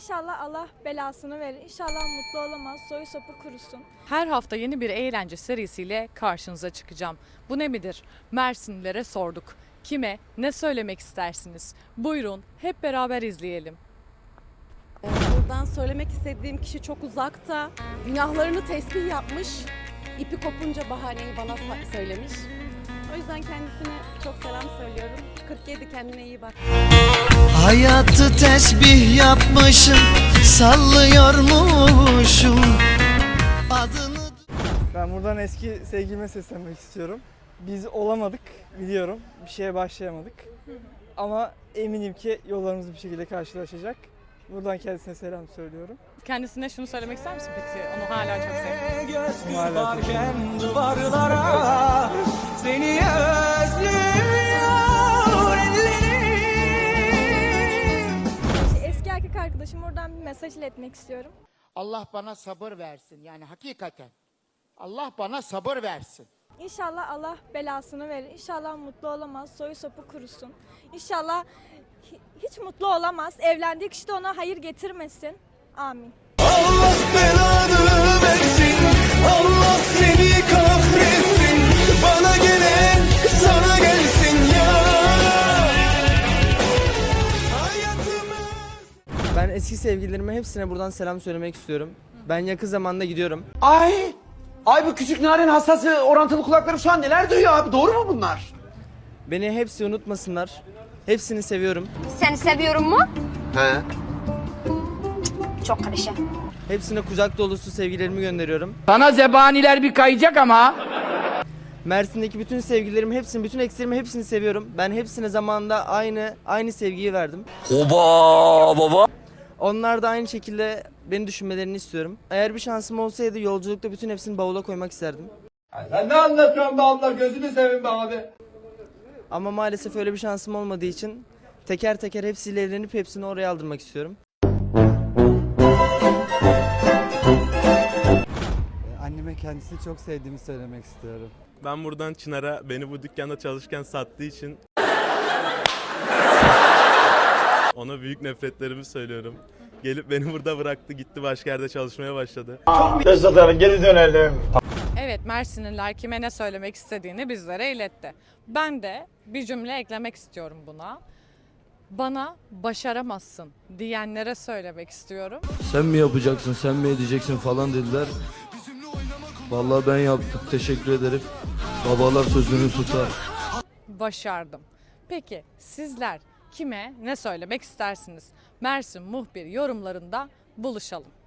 İnşallah Allah belasını verir. İnşallah mutlu olamaz. Soyu sopu kurusun. Her hafta yeni bir eğlence serisiyle karşınıza çıkacağım. Bu ne midir? Mersinlilere sorduk. Kime, ne söylemek istersiniz? Buyurun hep beraber izleyelim. Buradan söylemek istediğim kişi çok uzakta. Günahlarını tesbih yapmış. İpi kopunca bahaneyi bana söylemiş. O yüzden kendisine çok selam söylüyorum. 47 kendine iyi bak. Hayatı tesbih yapmışım Sallıyormuşum Adını Ben buradan eski sevgilime seslenmek istiyorum. Biz olamadık biliyorum. Bir şeye başlayamadık. Ama eminim ki yollarımız bir şekilde karşılaşacak. Buradan kendisine selam söylüyorum. Kendisine şunu söylemek ister misin peki? Onu hala çok seviyorum. Onu hala çok seviyorum. Arkadaşım oradan bir mesaj iletmek istiyorum. Allah bana sabır versin. Yani hakikaten. Allah bana sabır versin. İnşallah Allah belasını verir. İnşallah mutlu olamaz. Soyu sopu kurusun. İnşallah hi- hiç mutlu olamaz. Evlendiği kişi de ona hayır getirmesin. Amin. Ben eski sevgililerime hepsine buradan selam söylemek istiyorum. Ben yakın zamanda gidiyorum. Ay! Ay bu küçük narin hassası orantılı kulaklarım şu an neler duyuyor abi doğru mu bunlar? Beni hepsi unutmasınlar. Hepsini seviyorum. Seni seviyorum mu? He. Çok karışık. Hepsine kucak dolusu sevgilerimi gönderiyorum. Sana zebaniler bir kayacak ama. Mersin'deki bütün sevgililerimi, hepsini, bütün eksilerimi hepsini seviyorum. Ben hepsine zamanında aynı aynı sevgiyi verdim. Oba baba Onlar da aynı şekilde beni düşünmelerini istiyorum. Eğer bir şansım olsaydı yolculukta bütün hepsini bavula koymak isterdim. Sen ne anlatıyorsun be abla gözünü seveyim be abi. Ama maalesef öyle bir şansım olmadığı için teker teker hepsiyle evlenip hepsini oraya aldırmak istiyorum. Anneme kendisini çok sevdiğimi söylemek istiyorum. Ben buradan Çınar'a beni bu dükkanda çalışırken sattığı için ona büyük nefretlerimi söylüyorum. Gelip beni burada bıraktı gitti başka yerde çalışmaya başladı. Evet Mersinliler kime ne söylemek istediğini bizlere iletti. Ben de bir cümle eklemek istiyorum buna. Bana başaramazsın diyenlere söylemek istiyorum. Sen mi yapacaksın sen mi edeceksin falan dediler Vallahi ben yaptım teşekkür ederim Babalar sözünü tutar başardım. Peki sizler kime ne söylemek istersiniz? Mersin muhbir yorumlarında buluşalım.